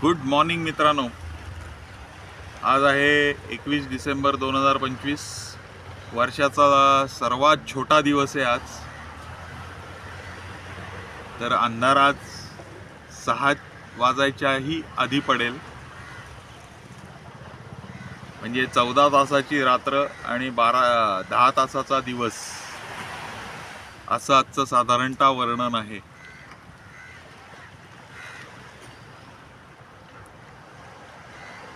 Good morning मित्रांनो. आज आहे एकवीस डिसेंबर दोन हजार पंचवीस. वर्षाचा सर्वात छोटा दिवस आहे आज. तर अंधार आज सहा वाजायच्याही आधी पडेल. म्हणजे चौदा तासाची रात्र आणि बारा दहा तासाचा दिवस. असं आजचं साधारणतः वर्णन आहे.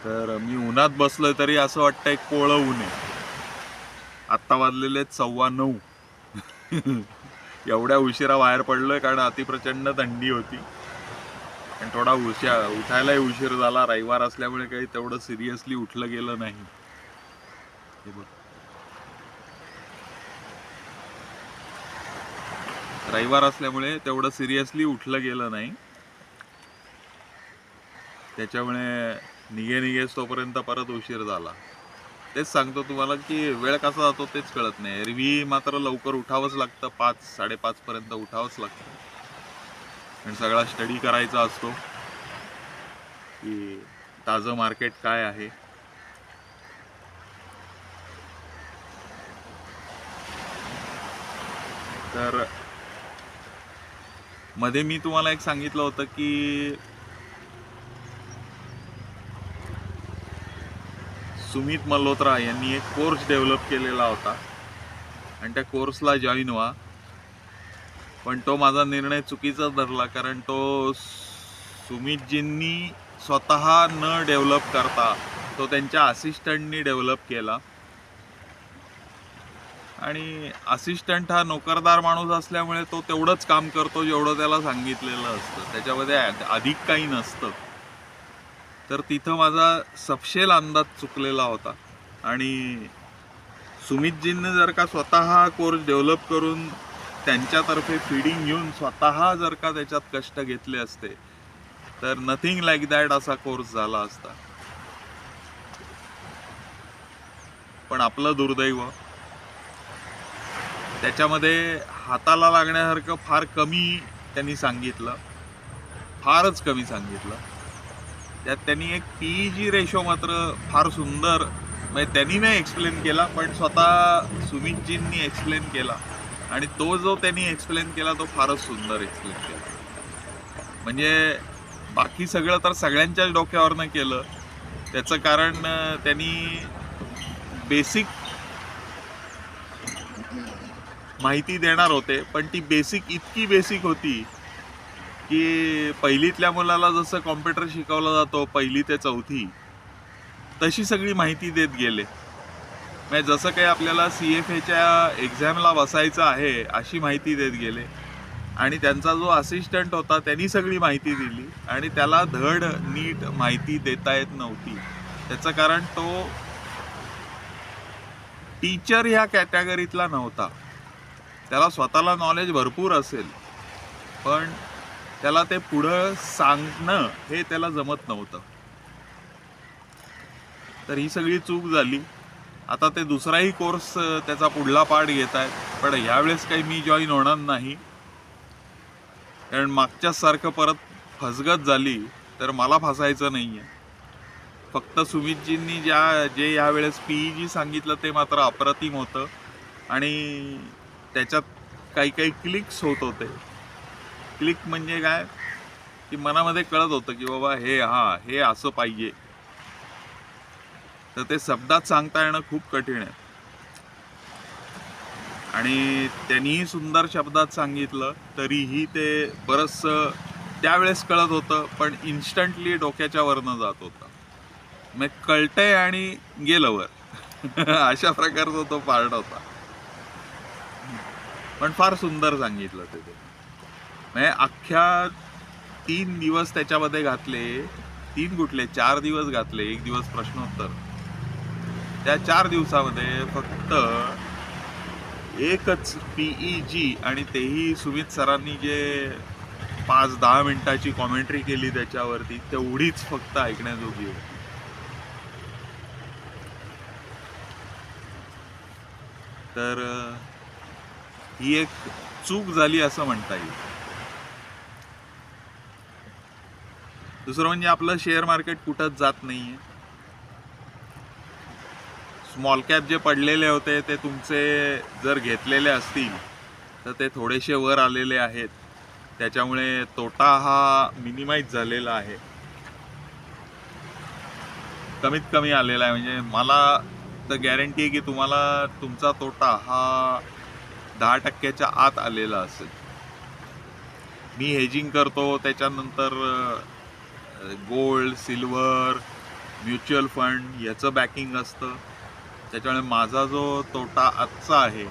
तर मी उन्हात बसलोय तरी असं वाटतंय कोळं ऊन आहे. आत्ता वाजलेले सव्वा नऊ. एवढ्या उशिरा बाहेर पडलोय कारण अतिप्रचंड थंडी होती. आणि थोडा उशा उठायलाही उशीर झाला. रविवार असल्यामुळे काही तेवढं सिरियसली उठलं गेलं नाही. हे बघ. रविवार असल्यामुळे तेवढं सिरियसली उठलं गेलं नाही. त्याच्यामुळे निघे निघेस तोपर्यंत परत उशीर झाला. तेच सांगतो तुम्हाला की वेळ कसा जातो तेच कळत नाही. एरवी मात्र लवकर उठावंच लागतं. पाच साडेपाचपर्यंत उठावंच लागतं. आणि सगळा स्टडी करायचा असतो की ताजं मार्केट काय आहे. तर मध्ये मी तुम्हाला एक सांगितलं होतं की सुमित मल्होत्रा यांनी एक कोर्स डेव्हलप केलेला होता. आणि त्या कोर्सला जॉईन व्हा. पण तो माझा निर्णय चुकीचा धरला कारण तो सुमितजींनी स्वतः न डेव्हलप करता तो त्यांच्या असिस्टंटनी डेव्हलप केला. आणि असिस्टंट हा नोकरदार माणूस असल्यामुळे तो तेवढंच काम करतो जेवढं त्याला सांगितलेलं असतं. त्याच्यामध्ये अधिक काही नसतं. तर तिथं माझा सपशेल अंदाज चुकलेला होता. आणि सुमितजींनी जर का स्वतः हा कोर्स डेव्हलप करून त्यांच्यातर्फे फिडिंग घेऊन स्वतः जर का त्याच्यात कष्ट घेतले असते तर नथिंग लाईक दॅट असा कोर्स झाला असता. पण आपलं दुर्दैव त्याच्यामध्ये हाताला लागण्यासारखं फार कमी त्यांनी सांगितलं. फारच कमी सांगितलं. त्यात त्यांनी एक पी जी रेशो मात्र फार सुंदर म्हणजे त्यांनी नाही एक्सप्लेन केला पण स्वतः सुमितजींनी एक्सप्लेन केला. आणि तो जो त्यांनी एक्सप्लेन केला तो फारच सुंदर एक्सप्लेन केला. म्हणजे बाकी सगळं तर सगळ्यांच्याच डोक्यावरनं केलं. त्याचं कारण त्यांनी बेसिक माहिती देणार होते पण ती बेसिक इतकी बेसिक होती की पहिलीतल्या मुलाला जसं कॉम्प्युटर शिकवला जातो पहिली ते चौथी तशी सगळी माहिती देत गेले. म्हणजे जसं काही आपल्याला सी एफ एच्या एक्झामला बसायचं आहे अशी माहिती देत गेले. आणि त्यांचा जो असिस्टंट होता त्यांनी सगळी माहिती दिली. आणि त्याला धड नीट माहिती देता येत नव्हती. त्याचं कारण तो टीचर ह्या कॅटेगरीतला नव्हता. त्याला स्वतःला नॉलेज भरपूर असेल. पण त्याला ते पुढं सांगणं हे त्याला जमत नव्हतं. तर ही सगळी चूक झाली. आता ते दुसराही कोर्स त्याचा पुढला पाठ घेत आहेत. पण यावेळेस काही मी जॉईन होणार नाही. कारण मागच्यासारखं परत फसगत झाली तर मला फसायचं नाही आहे फक्त सुमितजींनी ज्या जे यावेळेस पीई जी सांगितलं ते मात्र अप्रतिम होतं. आणि त्याच्यात काही काही क्लिक्स होत होते. क्लिक म्हणजे काय? की मनामध्ये कळत होतं की बाबा हे हा हे असं पाहिजे. तर ते शब्दात सांगता येणं खूप कठीण आहे. आणि त्यांनीही सुंदर शब्दात सांगितलं तरीही ते बरंचसं त्यावेळेस कळत होतं पण इन्स्टंटली डोक्याच्या वरनं जात होतं. मग कळतंय आणि गेलं वर. अशा प्रकारचा तो पार्ट होता. पण फार सुंदर सांगितलं ते ते. म्हणजे अख्ख्या तीन दिवस त्याच्यामध्ये घातले तीन कुठले चार दिवस घातले एक दिवस प्रश्नोत्तर. त्या चार दिवसामध्ये फक्त एकच पीई जी आणि तेही सुमित सरांनी जे पाच दहा मिनिटाची कॉमेंट्री केली त्याच्यावरती तेवढीच फक्त ऐकण्याजोगी होती. तर ही एक चूक झाली असं म्हणता येईल. दुसरं म्हणजे आपलं शेअर मार्केट कुठंच जात नाही आहे स्मॉल कॅप जे पडलेले होते ते तुमचे जर घेतलेले असतील तर ते थोडेसे वर आलेले आहेत. त्याच्यामुळे तोटा हा मिनिमाइज झालेला आहे. कमीत कमी आलेला आहे. म्हणजे मला तर गॅरंटी आहे की तुम्हाला तुमचा तोटा हा दहा टक्क्याच्या आत आलेला असेल. मी हेजिंग करतो त्याच्यानंतर गोल्ड सिल्वर म्युच्युअल फंड याचं बॅकिंग असतं. त्याच्यामुळे माझा जो तोटा आजचा आहे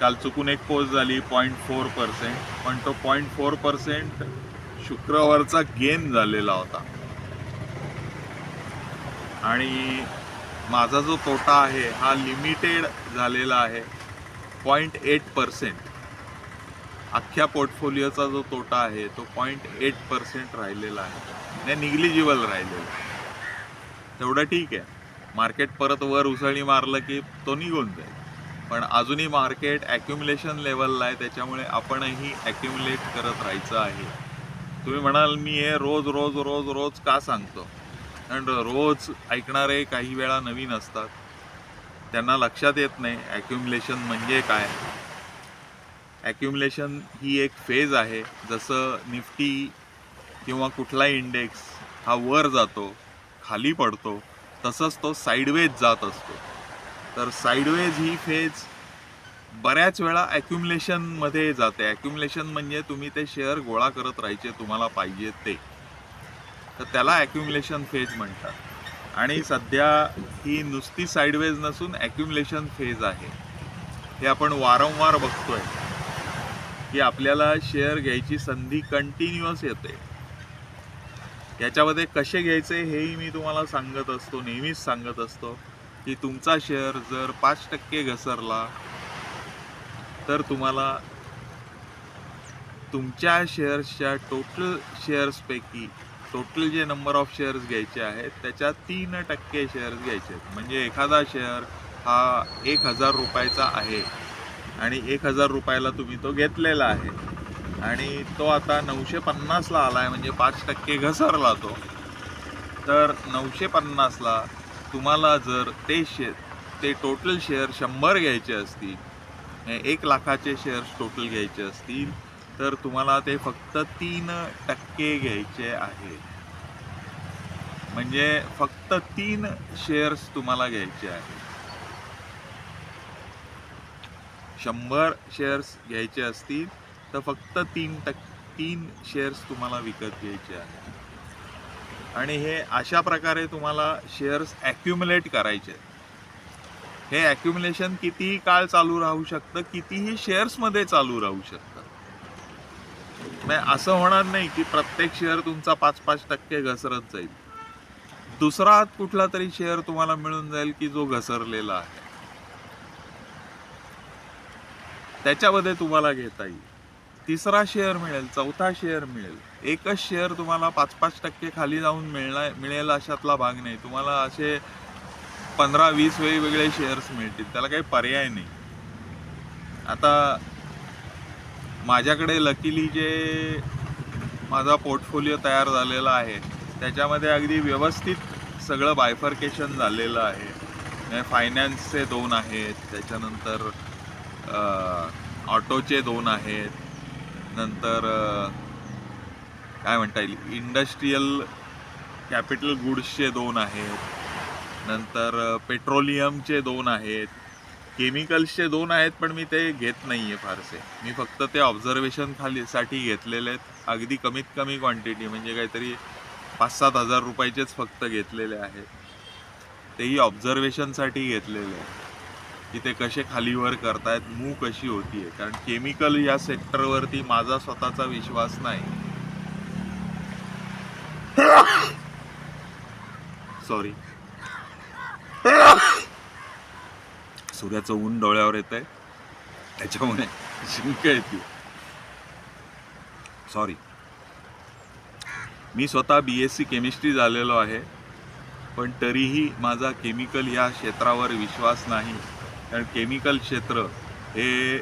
काल चुकून एक पोस्ट झाली पॉईंट फोर पर्सेंट पण तो पॉईंट फोर पर्सेंट शुक्रवारचा गेन झालेला होता. आणि माझा जो तोटा आहे हा लिमिटेड झालेला आहे पॉईंट एट पर्सेंट अख्ख्या पोर्टफोलिओचा जो तोटा आहे तो पॉईंट एट पर्सेंट राहिलेला आहे. म्हणजे निग्लिजिबल राहिलेला आहे. तेवढं ठीक आहे. मार्केट परत वर उसळी मारलं की तो निघून जाईल. पण अजूनही मार्केट ॲक्युमुलेशन लेवलला आहे त्याच्यामुळे आपणही ॲक्युम्युलेट करत राहायचं आहे. तुम्ही म्हणाल मी हे रोज रोज रोज रोज का सांगतो? कारण रोज ऐकणारे काही वेळा नवीन असतात. त्यांना लक्षात येत नाही ॲक्युमुलेशन म्हणजे काय? ॲक्युमुलेशन ही एक फेज आहे. जसं निफ्टी किंवा कुठला इंडेक्स हा वर जातो खाली पडतो तसंच तो साईडवेज जात असतो. तर साईडवेज ही फेज बऱ्याच वेळा ॲक्युमुलेशनमध्ये जाते. ॲक्युमुलेशन म्हणजे तुम्ही ते शेअर गोळा करत राहायचे तुम्हाला पाहिजे ते. तर त्याला ॲक्युमुलेशन फेज म्हणतात. आणि सध्या ही नुसती साईडवेज नसून ॲक्युमुलेशन फेज आहे. हे आपण वारंवार बघतोय. की आपल्याला शेअर घ्यायची संधी कंटिन्युअस येते. याच्यामध्ये कसे घ्यायचे हेही मी तुम्हाला सांगत असतो नेहमीच सांगत असतो की तुमचा शेअर जर पाच टक्के घसरला तर तुम्हाला तुमच्या शेअर्सच्या टोटल शेअर्सपैकी टोटल जे नंबर ऑफ शेअर्स घ्यायचे आहेत त्याच्या तीन टक्के शेअर्स घ्यायचे आहेत. म्हणजे एखादा शेअर हा एक हजार रुपयाचा आहे. आणि एक हजार रुपयाला तुम्ही तो घेतलेला आहे. आणि तो आता नऊशे पन्नासला आला आहे म्हणजे पाच टक्के घसरला तो. तर नऊशे पन्नासला तुम्हाला जर ते शे ते टोटल शेअर शंभर घ्यायचे असतील एक लाखाचे शेअर्स टोटल घ्यायचे असतील तर तुम्हाला ते फक्त तीन टक्के घ्यायचे आहे. म्हणजे फक्त तीन शेअर्स तुम्हाला घ्यायचे आहेत शंभर शेअर्स घ्यायचे असतील तर फक्त तीन टक तीन शेअर्स तुम्हाला विकत घ्यायचे आहे आणि हे अशा प्रकारे तुम्हाला शेअर्स ॲक्युमुलेट करायचे आहेत. हे ॲक्युमुलेशन कितीही काळ चालू राहू शकतं? कितीही शेअर्समध्ये चालू राहू शकतं. नाही असं होणार नाही की प्रत्येक शेअर तुमचा पाच पाच टक्के घसरत जाईल. दुसरा कुठला तरी शेअर तुम्हाला मिळून जाईल की जो घसरलेला आहे. त्याच्यामध्ये तुम्हाला घेता येईल. तिसरा शेअर मिळेल चौथा शेअर मिळेल. एकच शेअर तुम्हाला पाच पाच टक्के खाली जाऊन मिळणार मिळेल अशातला भाग नाही. तुम्हाला असे पंधरा वीस वेगवेगळे शेअर्स मिळतील. त्याला काही पर्याय नाही. आता माझ्याकडे लकीली जे माझा पोर्टफोलिओ तयार झालेला आहे त्याच्यामध्ये अगदी व्यवस्थित सगळं बायफर्केशन झालेलं आहे. म्हणजे फायनान्सचे दोन आहेत त्याच्यानंतर ऑटोचे दोन आहेत. नंतर काय म्हणता येईल? इंडस्ट्रीयल कॅपिटल गुड्सचे दोन आहेत. नंतर पेट्रोलियमचे दोन आहेत. केमिकल्सचे दोन आहेत पण मी ते घेत नाही आहे फारसे. मी फक्त ते ऑब्झर्वेशन खाली साठी घेतलेले आहेत. अगदी कमीत कमी क्वांटिटी म्हणजे काहीतरी पाच सात हजार रुपयाचेच फक्त घेतलेले आहेत. तेही ऑब्झर्वेशनसाठी घेतलेले आहे की ते कसे खालीवर करतायत मूव कशी होती आहे कारण केमिकल या सेक्टरवरती माझा स्वतःचा विश्वास नाही. सॉरी सूर्याचं ऊन डोळ्यावर येत आहे त्याच्यामुळे शिंक येते. सॉरी मी स्वतः बी एस सी केमिस्ट्री झालेलो आहे पण तरीही माझा केमिकल या क्षेत्रावर विश्वास नाही. कारण केमिकल क्षेत्र हे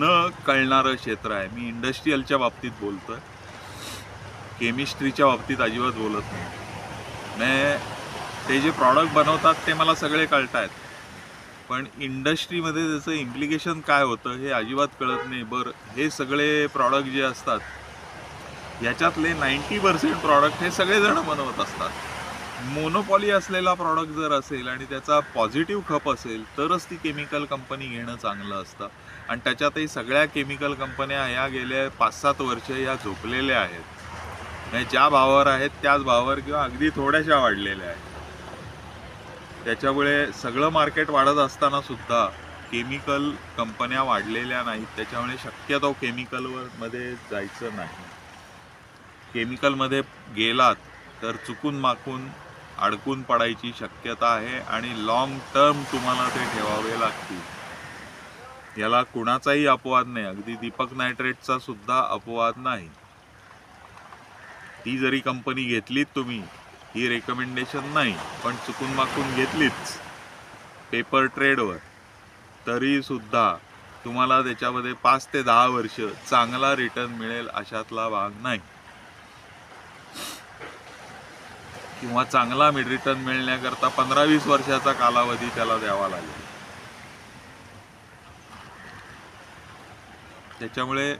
न कळणारं क्षेत्र आहे. मी इंडस्ट्रीयलच्या बाबतीत बोलतो आहे केमिस्ट्रीच्या बाबतीत अजिबात बोलत नाही. मी ते जे प्रॉडक्ट बनवतात ते मला सगळे कळतायत. पण इंडस्ट्रीमध्ये त्याचं इम्प्लिकेशन काय होतं हे अजिबात कळत नाही. बरं हे सगळे प्रॉडक्ट जे असतात याच्यातले नाईंटी पर्सेंट प्रॉडक्ट हे सगळेजण बनवत असतात. मोनोपॉली असलेला प्रॉडक्ट जर असेल आणि त्याचा पॉझिटिव्ह खप असेल तरच ती केमिकल कंपनी घेणं चांगलं असतं. आणि त्याच्यातही सगळ्या केमिकल कंपन्या या गेल्या पाच सात वर्ष या झोपलेल्या आहेत. ज्या भावावर आहेत त्याच भावावर किंवा अगदी थोड्याशा वाढलेल्या आहेत. त्याच्यामुळे सगळं मार्केट वाढत असताना सुद्धा केमिकल कंपन्या वाढलेल्या नाहीत. त्याच्यामुळे शक्यतो केमिकलवर मध्ये जायचं नाही. केमिकलमध्ये गेलात तर चुकून माकून अडकून पडायची शक्यता आहे आणि लॉंग टर्म तुम्हाला ते ठेवावे लागतील. याला कुणाचाही अपवाद नाही. अगदी दीपक नायट्रेटचा सुद्धा अपवाद नाही. ती जरी कंपनी घेतलीत तुम्ही ही रेकमेंडेशन नाही पण चुकून माकून घेतलीच पेपर ट्रेडवर तरीसुद्धा तुम्हाला त्याच्यामध्ये पाच ते दहा वर्ष चांगला रिटर्न मिळेल अशातला भाग नाही. किंवा चांगला मिड रिटर्न मिळण्याकरता पंधरा वीस वर्षाचा कालावधी त्याला द्यावा लागेल. त्याच्यामुळे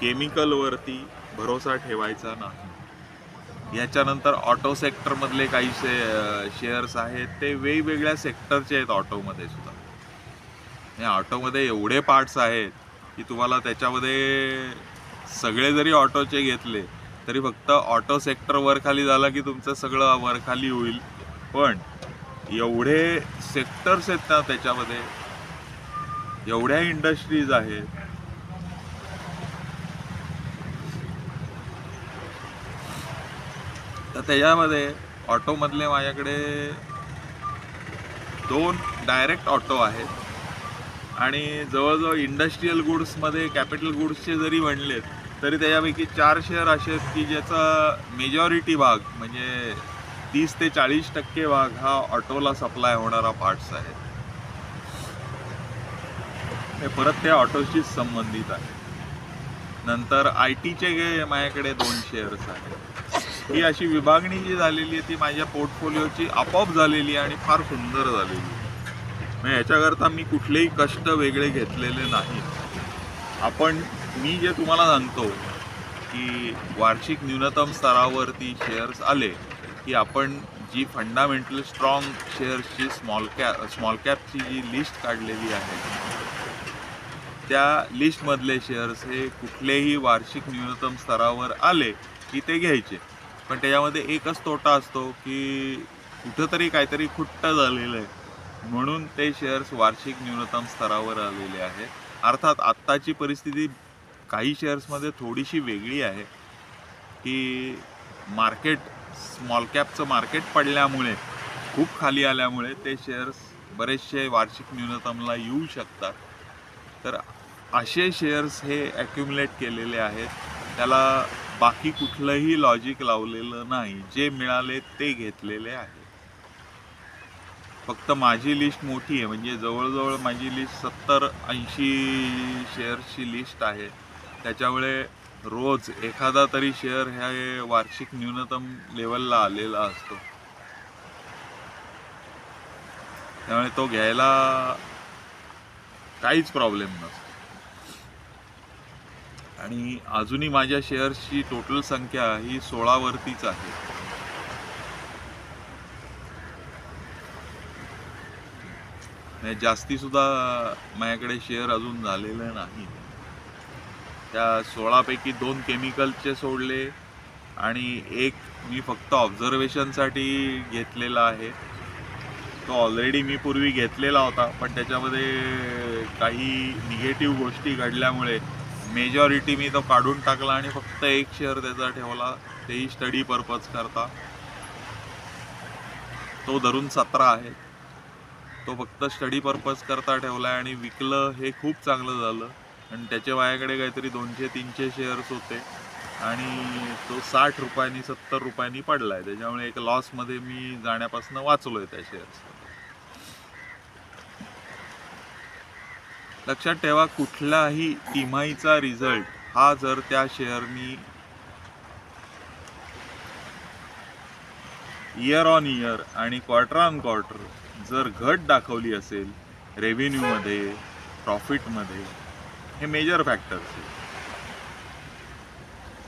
केमिकलवरती भरोसा ठेवायचा नाही. याच्यानंतर ऑटो सेक्टरमधले काही शे शेअर्स आहेत ते वेगवेगळ्या सेक्टरचे आहेत ऑटोमध्ये सुद्धा. या ऑटोमध्ये एवढे पार्ट्स आहेत की तुम्हाला त्याच्यामध्ये सगळे जरी ऑटोचे घेतले तरी फक्त ऑटो सेक्टर वर खाली झाला की तुमचं सगळं वरखाली होईल. पण एवढे सेक्टर्स आहेत ना त्याच्यामध्ये एवढ्या इंडस्ट्रीज आहेत. तर त्याच्यामध्ये ऑटोमधले माझ्याकडे दोन डायरेक्ट ऑटो आहेत. आणि जवळजवळ इंडस्ट्रीयल गुड्समध्ये कॅपिटल गुड्सचे जरी म्हणलेत तरी त्याच्यापैकी चार शेअर असे आहेत की ज्याचा मेजॉरिटी भाग म्हणजे तीस ते चाळीस टक्के भाग हा ऑटोला सप्लाय होणारा पार्ट्स आहे. हे परत त्या ऑटोशीच संबंधित आहे. नंतर आय टीचे माझ्याकडे दोन शेअर्स आहेत. ही अशी विभागणी जी झालेली आहे ती माझ्या पोर्टफोलिओची आपोआप झालेली आहे आणि फार सुंदर झालेली आहे. म्हणजे याच्याकरता मी कुठलेही कष्ट वेगळे घेतलेले नाहीत. आपण मी जे तुम्हाला सांगतो की वार्षिक न्यूनतम स्तरावरती शेअर्स आले की आपण जी फंडामेंटल स्ट्रॉंग शेअर्सची स्मॉल कॅ स्मॉल कॅपची जी लिस्ट काढलेली आहे त्या लिस्टमधले शेअर्स हे कुठलेही वार्षिक न्यूनतम स्तरावर आले की ते घ्यायचे. पण त्याच्यामध्ये एकच तोटा असतो की कुठंतरी काहीतरी खुट्ट झालेलं आहे. म्हणून ते शेअर्स वार्षिक न्यूनतम स्तरावर आलेले आहेत. अर्थात आत्ताची परिस्थिती काही शेअर्समध्ये थोडीशी वेगळी आहे की मार्केट स्मॉल कॅपचं मार्केट पडल्यामुळे खूप खाली आल्यामुळे ते शेअर्स बरेचसे वार्षिक न्यूनतमला येऊ शकतात. तर असे शेअर्स हे ॲक्युमुलेट केलेले आहेत. त्याला बाकी कुठलंही लॉजिक लावलेलं नाही. जे मिळाले ते घेतलेले आहे. फक्त माझी लिस्ट मोठी आहे. म्हणजे जवळजवळ माझी लिस्ट सत्तर ऐंशी शेअर्सची लिस्ट आहे. त्याच्यामुळे रोज एखादा तरी शेअर ह्या वार्षिक न्यूनतम लेवलला आलेला असतो. त्यामुळे तो घ्यायला काहीच प्रॉब्लेम नसतो. आणि अजूनही माझ्या शेअर्सची टोटल संख्या ही सोळावरतीच आहे. जास्ती सुद्धा माझ्याकडे शेअर अजून झालेले नाही. त्या सोळापैकी दोन केमिकलचे सोडले आणि एक मी फक्त ऑब्झर्वेशनसाठी घेतलेला आहे. तो ऑलरेडी मी पूर्वी घेतलेला होता पण त्याच्यामध्ये काही निगेटिव्ह गोष्टी घडल्यामुळे मेजॉरिटी मी तो काढून टाकला आणि फक्त एक शेअर त्याचा ठेवला तेही स्टडी पर्पज करता. तो धरून सतरा आहे. तो फक्त स्टडी पर्पज करता ठेवला आणि विकलं हे खूप चांगलं झालं. आणि त्याच्या वायाकडे काहीतरी दोनशे तीनशे शेअर्स होते. आणि तो साठ रुपयांनी सत्तर रुपयांनी पडला आहे त्याच्यामुळे एक लॉसमध्ये मी जाण्यापासून वाचलो आहे त्या शेअर्स लक्षात ठेवा कुठलाही तिमाहीचा रिझल्ट हा जर त्या शेअरनी इयर ऑन इयर आणि क्वार्टर ऑन क्वार्टर जर घट दाखवली असेल रेव्हेन्यूमध्ये प्रॉफिटमध्ये हे मेजर फॅक्टर्स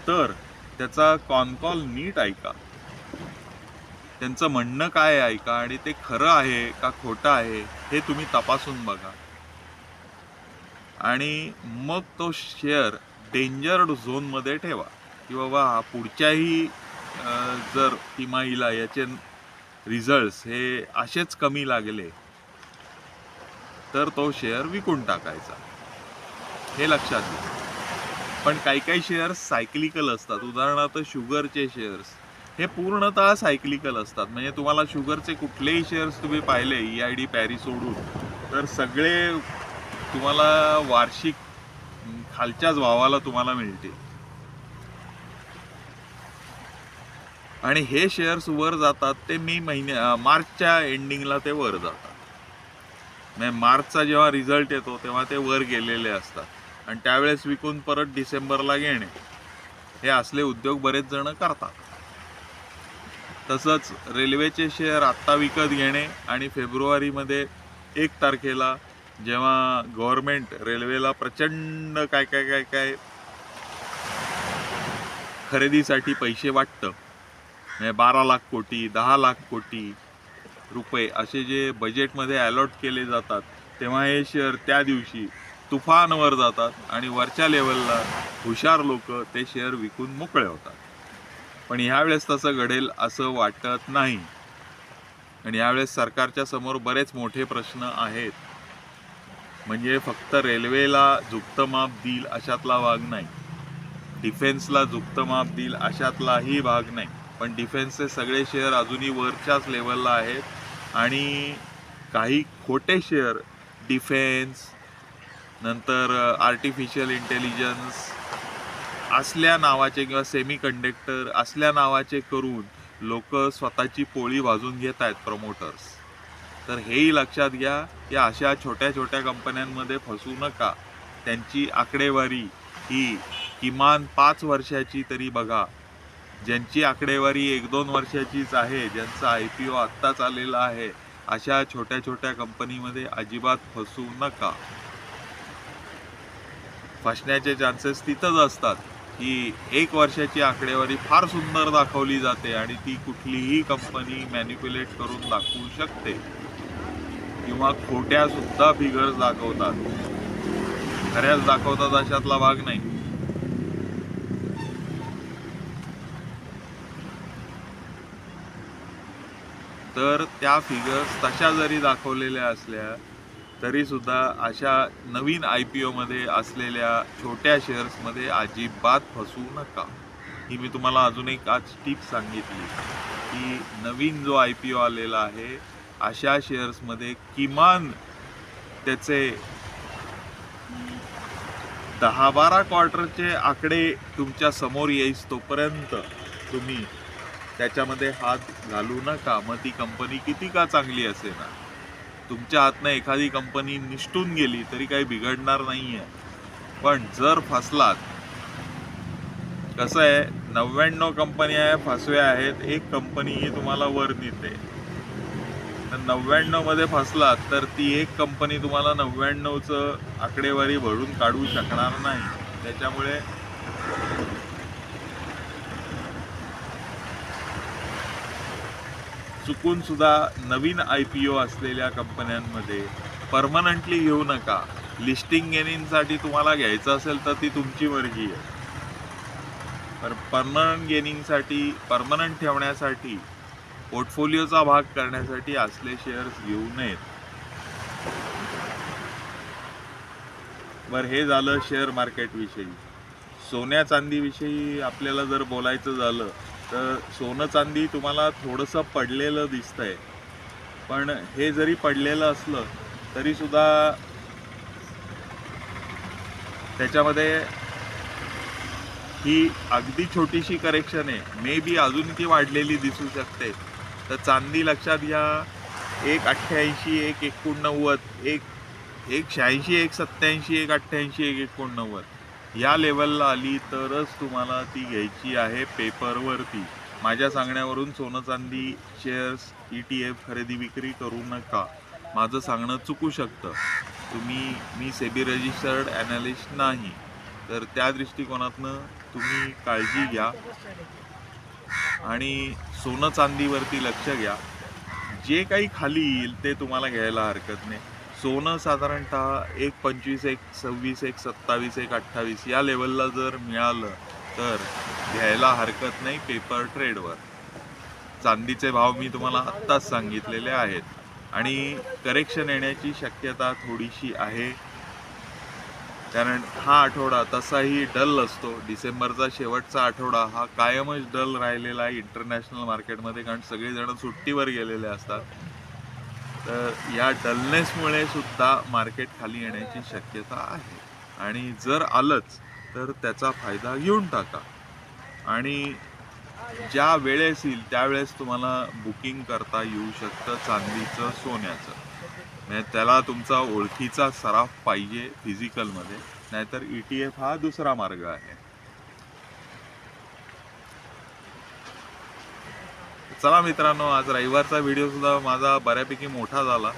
तर त्याचा कॉनकॉल नीट ऐका. त्यांचं म्हणणं काय आहे ऐका आणि ते खरं आहे का खोटं आहे हे तुम्ही तपासून बघा. आणि मग तो शेअर डेंजर्ड झोनमध्ये ठेवा. की बाबा पुढच्याही जर तिमाहीला याचे रिझल्ट्स हे असेच कमी लागले तर तो शेअर विकून टाकायचा. हे लक्षात घ्या. पण काही काही शेअर्स सायक्लिकल असतात. उदाहरणार्थ शुगरचे शेअर्स हे पूर्णतः सायक्लिकल असतात. म्हणजे तुम्हाला शुगरचे कुठलेही शेअर्स तुम्ही पाहिले ई आय डी पॅरी सोडून तर सगळे तुम्हाला वार्षिक खालच्याच भावाला तुम्हाला मिळतील. आणि हे शेअर्स वर जातात ते मे महिन्या मार्चच्या एंडिंगला ते वर जातात. म्हणजे मार्चचा जेव्हा रिझल्ट येतो तेव्हा ते वर गेलेले असतात. आणि त्यावेळेस विकून परत डिसेंबरला घेणे. हे असले उद्योग बरेच जण करतात. तसंच रेल्वेचे शेअर आत्ता विकत घेणे आणि फेब्रुवारीमध्ये एक तारखेला जेव्हा गव्हर्मेंट रेल्वेला प्रचंड काय काय काय काय खरेदीसाठी पैसे वाटतं. म्हणजे बारा लाख कोटी दहा लाख कोटी रुपये असे जे बजेटमध्ये अलॉट केले जातात तेव्हा हे शेअर त्या दिवशी तुफानवर जातात आणि वरच्या लेवलला हुशार लोक ते शेअर विकून मोकळे होतात. पण ह्यावेळेस तसं घडेल असं वाटत नाही. आणि यावेळेस सरकारच्या समोर बरेच मोठे प्रश्न आहेत. म्हणजे फक्त रेल्वेला झुकतं माप देईल अशातला भाग नाही. डिफेन्सला झुकतं माप देईल अशातलाही भाग नाही. पण डिफेन्सचे सगळे शेअर अजूनही वरच्याच लेवलला आहेत. आणि काही खोटे शेअर डिफेन्स नंतर आर्टिफिशियल इंटेलिजन्स असल्या नावाचे किंवा सेमी कंडक्टर असल्या नावाचे करून लोक स्वतःची पोळी भाजून घेत आहेत प्रमोटर्स तर हेही लक्षात घ्या की अशा छोट्या छोट्या कंपन्यांमध्ये फसू नका. त्यांची आकडेवारी ही किमान पाच वर्षाची तरी बघा. ज्यांची आकडेवारी एक दोन वर्षाचीच आहे ज्यांचा आय पी ओ आत्ताच आलेला आहे अशा छोट्या छोट्या कंपनीमध्ये अजिबात फसू नका. फसण्याचे चान्सेस तिथंच असतात. की एक वर्षाची आकडेवारी फार सुंदर दाखवली जाते आणि ती कुठलीही कंपनी मॅनिप्युलेट करून दाखवू शकते. किंवा खोट्या सुद्धा फिगर्स दाखवतात. खऱ्याच दाखवतात अशातला भाग नाही. तर त्या फिगर्स तशा जरी दाखवलेल्या असल्या तरीसुद्धा अशा नवीन आय पी ओमध्ये असलेल्या छोट्या शेअर्समध्ये अजिबात फसू नका. ही मी तुम्हाला अजून एक आज टीप सांगितली. की नवीन जो आय पी ओ आलेला आहे अशा शेअर्समध्ये किमान त्याचे दहा बारा क्वार्टरचे आकडे तुमच्यासमोर येईस तोपर्यंत तुम्ही त्याच्यामध्ये हात घालू नका. मग ती कंपनी किती का चांगली असे ना तुमच्या हातनं एखादी कंपनी निष्ठून गेली तरी काही बिघडणार नाहीये. पण जर फसलात कसं आहे नव्याण्णव कंपन्या फसव्या आहेत एक कंपनी ही तुम्हाला वर नेते. तर नव्याण्णवमध्ये फसलात तर ती एक कंपनी तुम्हाला नव्याण्णवचं आकडेवारी भरून काढू शकणार नाही. त्याच्यामुळे चुकून सुद्धा नवीन आय पी ओ असलेल्या कंपन्यांमध्ये परमनंटली घेऊ नका. लिस्टिंग गेनिंगसाठी तुम्हाला घ्यायचं असेल तर ती तुमची मर्जी आहे. तर परमनंट गेनिंगसाठी परमनंट ठेवण्यासाठी पोर्टफोलिओचा भाग करण्यासाठी असले शेअर्स घेऊ नयेत. बरं हे झालं शेअर मार्केट विषयी. सोन्या चांदीविषयी आपल्याला जर बोलायचं झालं तर सोनं चांदी तुम्हाला थोडंसं पडलेलं दिसतंय. पण हे जरी पडलेलं असलं तरी सुद्धा त्याच्यामध्ये ही अगदी छोटीशी करेक्शन आहे. मे बी अजून ती वाढलेली दिसू शकते. तर चांदी लक्षात घ्या. एक अठ्ठ्याऐंशी एक एकोणनव्वद एक एक शहाऐंशी एक सत्याऐंशी एक अठ्ठ्याऐंशी एक एकोणनव्वद. या लेवलला आली तरच तुम्हाला ती घ्यायची आहे पेपरवरती माझ्या सांगण्यावरून सोनं चांदी शेअर्स ई टी एफ खरेदी विक्री करू नका. माझं सांगणं चुकू शकतं. तुम्ही मी सेबी रजिस्टर्ड ॲनालिस्ट नाही. तर त्या दृष्टिकोनातनं तुम्ही काळजी घ्या. आणि सोनं चांदीवरती लक्ष घ्या. जे काही खाली येईल ते तुम्हाला घ्यायला हरकत नाही. सोनं साधारणतः एक पंचवीस एक सव्वीस एक सत्तावीस एक अठ्ठावीस या लेवलला जर मिळालं तर घ्यायला हरकत नाही पेपर ट्रेडवर चांदीचे भाव मी तुम्हाला आत्ताच सांगितलेले आहेत. आणि करेक्शन येण्याची शक्यता थोडीशी आहे. कारण हा आठवडा तसाही डल असतो. डिसेंबरचा शेवटचा आठवडा हा कायमच डल राहिलेला आहे. इंटरनॅशनल मार्केटमध्ये कारण सगळेजण सुट्टीवर गेलेले असतात. तर या डलनेसमुळे सुद्धा मार्केट खाली येण्याची शक्यता आहे. आणि जर आलंच तर त्याचा फायदा घेऊन टाका. आणि ज्या वेळेस येईल त्यावेळेस तुम्हाला बुकिंग करता येऊ शकतं चांदीचं सोन्याचं. म्हणजे त्याला तुमचा ओळखीचा सराफ पाहिजे फिजिकलमध्ये नाहीतर ई टी एफ हा दुसरा मार्ग आहे. चला मित्रांनो आज रविवारचा व्हिडिओसुद्धा माझा बऱ्यापैकी मोठा झाला.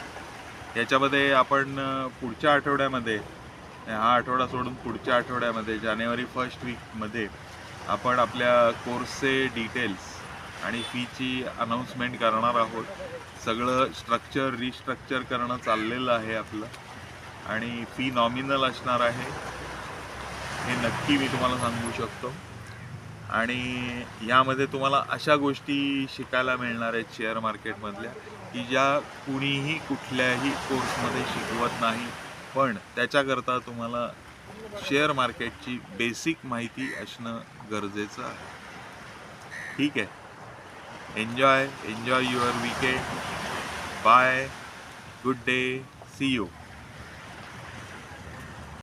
याच्यामध्ये आपण पुढच्या आठवड्यामध्ये हा आठवडा सोडून पुढच्या आठवड्यामध्ये जानेवारी फर्स्ट वीकमध्ये आपण आपल्या कोर्सचे डिटेल्स आणि फीची अनाऊन्समेंट करणार आहोत. सगळं स्ट्रक्चर रिस्ट्रक्चर करणं चाललेलं आहे आपलं आणि फी नॉमिनल असणार आहे. हे नक्की मी तुम्हाला सांगू शकतो. आणि यामध्ये तुम्हाला अशा गोष्टी शिकायला मिळणार आहेत शेअर मार्केटमधल्या की ज्या कुणीही कुठल्याही कोर्समध्ये शिकवत नाही. पण त्याच्याकरता तुम्हाला शेअर मार्केटची बेसिक माहिती असणं गरजेचं आहे. ठीक आहे? Enjoy enjoy your weekend bye good day see you